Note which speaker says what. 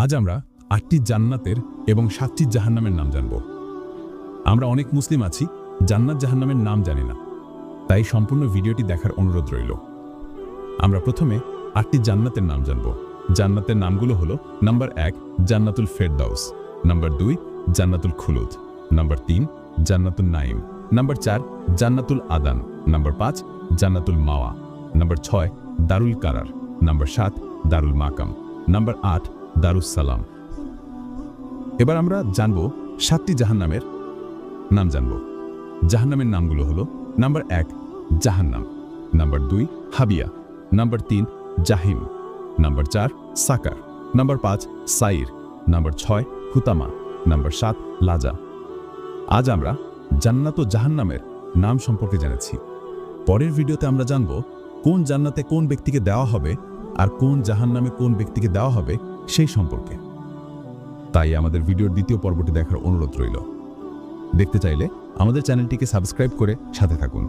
Speaker 1: আজ আমরা আটটি জান্নাতের এবং সাতটি জাহান্নামের নাম জানব। আমরা অনেক মুসলিম আছি, জান্নাত জাহান্নামের নাম জানি না। তাই সম্পূর্ণ ভিডিওটি দেখার অনুরোধ রইল। আমরা প্রথমে আটটি জান্নাতের নাম জানব। জান্নাতের নামগুলো হলো, নাম্বার এক, জান্নাতুল ফেরদাউস। নাম্বার দুই, জান্নাতুল খুলুদ। নাম্বার তিন, জান্নাতুল নাইম। নাম্বার চার, জান্নাতুল আদান। নাম্বার পাঁচ, জান্নাতুল মাওয়া। নাম্বার ছয়, দারুল কারার। নাম্বার সাত, দারুল মাকাম। নাম্বার আট দারুস সালাম এবার আমরা জানব সাতটি জাহান্নামের নাম জানব। জাহান্নামের নামগুলো হলো, নাম্বার এক, জাহান্নাম, নাম্বার দুই, হাবিয়া, নাম্বার তিন, জাহিম, নাম্বার চার, সাকার, নাম্বার পাঁচ, সাইর, নাম্বার ছয় হুতামা নাম্বার সাত, লাজা। আজ আমরা জান্নাত ও জাহান্নামের নাম সম্পর্কে জেনেছি। পরের ভিডিওতে আমরা জানব কোন জান্নাতে কোন ব্যক্তিকে দেওয়া হবে আর কোন জাহান নামে কোন ব্যক্তিকে দেওয়া হবে সেই সম্পর্কে। তাই আমাদের ভিডিওর দ্বিতীয় পর্বটি দেখার অনুরোধ রইল। দেখতে চাইলে আমাদের চ্যানেলটিকে সাবস্ক্রাইব করে সাথে থাকুন।